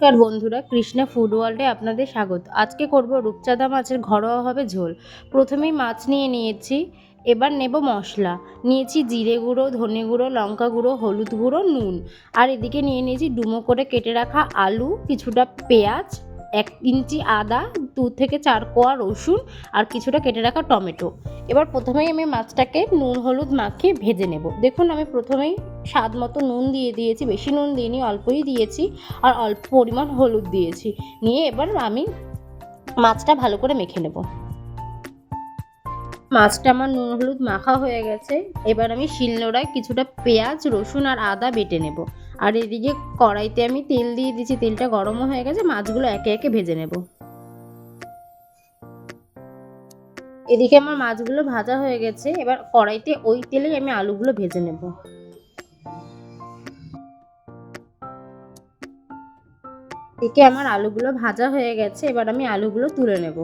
নমস্কার বন্ধুরা, কৃষ্ণা ফুড ওয়ার্ল্ডে আপনাদের স্বাগত। আজকে করব রূপচাঁদা মাছের ঘরোয়াভাবে ঝোল। প্রথমেই মাছ নিয়ে নিয়েছি, এবার নেব মশলা। নিয়েছি জিরে গুঁড়ো, ধনে গুঁড়ো, লঙ্কা গুঁড়ো, হলুদ গুঁড়ো, নুন। আর এদিকে নিয়ে নিয়েছি ডুমো করে কেটে রাখা আলু, কিছুটা পেঁয়াজ, এক ইঞ্চি আদা, দু থেকে চার কোয়া রসুন, আর কিছুটা কেটে রাখা টমেটো। এবার প্রথমেই আমি মাছটাকে নুন, হলুদ মাখিয়ে ভেজে নেব। দেখুন, আমি প্রথমেই স্বাদ মতো নুন দিয়ে দিয়েছি, বেশি নুন দিইনি, অল্পই দিয়েছি আর অল্প পরিমাণ হলুদ দিয়েছি। নিয়ে এবার আমি মাছটা ভালো করে মেখে নেব। মাছটা আমার নুন, হলুদ মাখা হয়ে গেছে। এবার আমি শিলনোড়ায় কিছুটা পেঁয়াজ, রসুন আর আদা বেটে নেব। আর এদিকে কড়াইতে আমি তেল দিয়ে দিয়েছি, তেলটা গরমও হয়ে গেছে, মাছগুলো একে একে ভেজে নেব। এদিকে আমার মাছগুলো ভাজা হয়ে গেছে। এবার কড়াইতে ওই তেলেই আমি আলুগুলো ভেজে নেব। এদিকে আমার আলুগুলো ভাজা হয়ে গেছে, এবার আমি আলুগুলো তুলে নেব।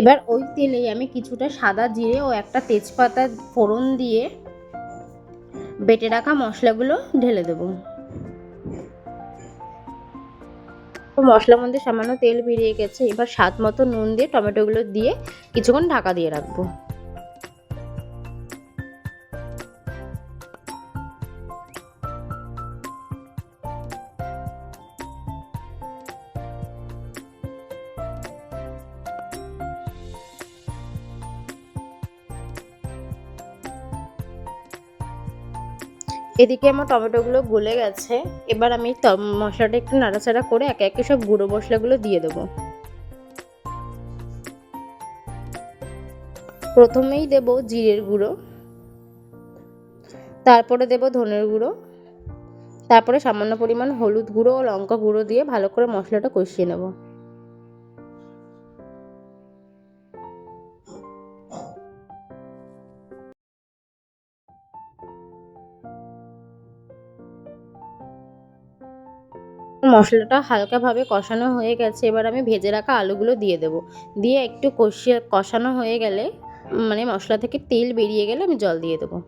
এবার ওই তেলেই আমি কিছুটা সাদা জিরে ও একটা তেজপাতা ফোড়ন দিয়ে বেটে রাখা মশলাগুলো ঢেলে দেবো। তো মশলার মধ্যে সামান্য তেল বেরিয়ে গেছে। এবার স্বাদ মতো নুন দিয়ে টমেটোগুলো দিয়ে কিছুক্ষণ ঢাকা দিয়ে রাখব। এদিকে আমার টমেটোগুলো গলে গেছে। এবার আমি মশলাটা একটু নাড়াচাড়া করে একে একে সব গুঁড়ো মশলাগুলো দিয়ে দেবো। প্রথমেই দেব জিরের গুঁড়ো। তারপরে দেব ধনের গুঁড়ো। তারপরে সামান্য পরিমাণ হলুদ গুঁড়ো ও লঙ্কা গুঁড়ো দিয়ে ভালো করে মশলাটা কষিয়ে নেব। মশলাটা হালকাভাবে কষানো হয়ে গেছে, এবার আমি ভেজে রাখা আলুগুলো দিয়ে দেবো। দিয়ে একটু কষিয়ে, কষানো হয়ে গেলে মানে মশলা থেকে তেল বেরিয়ে গেলে আমি জল দিয়ে দেবো।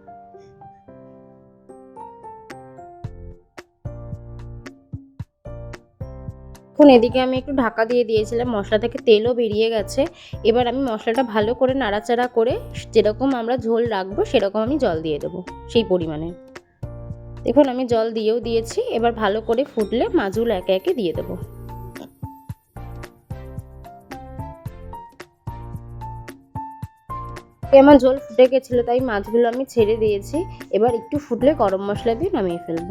এখন এদিকে আমি একটু ঢাকা দিয়ে দিয়েছিলাম, মশলা থেকে তেলও বেরিয়ে গেছে। এবার আমি মশলাটা ভালো করে নাড়াচাড়া করে, যেরকম আমরা ঝোল রাখব, সেরকম আমি জল দিয়ে দেবো, সেই পরিমাণে। দেখুন, আমি জল দিয়েও দিয়েছি। এবার ভালো করে ফুটলে মাছগুলো একে একে দিয়ে দেবো। আমার ঝোল ফুটে গেছিল, তাই মাছগুলো আমি ছেড়ে দিয়েছি। এবার একটু ফুটলে গরম মশলা দিয়ে নামিয়ে ফেলব।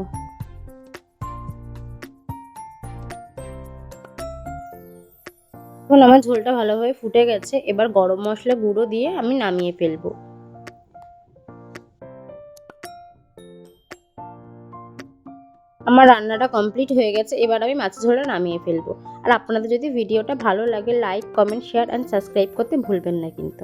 এখন আমার ঝোলটা ভালোভাবে ফুটে গেছে। এবার গরম মশলা গুঁড়ো দিয়ে আমি নামিয়ে ফেলব। আমার রান্নাটা কমপ্লিট হয়ে গেছে, এবার আমি মাছ ঝোলটা নামিয়ে ফেলব। আর আপনাদের যদি ভিডিওটা ভালো লাগে like comment share and subscribe করতে ভুলবেন না কিন্তু।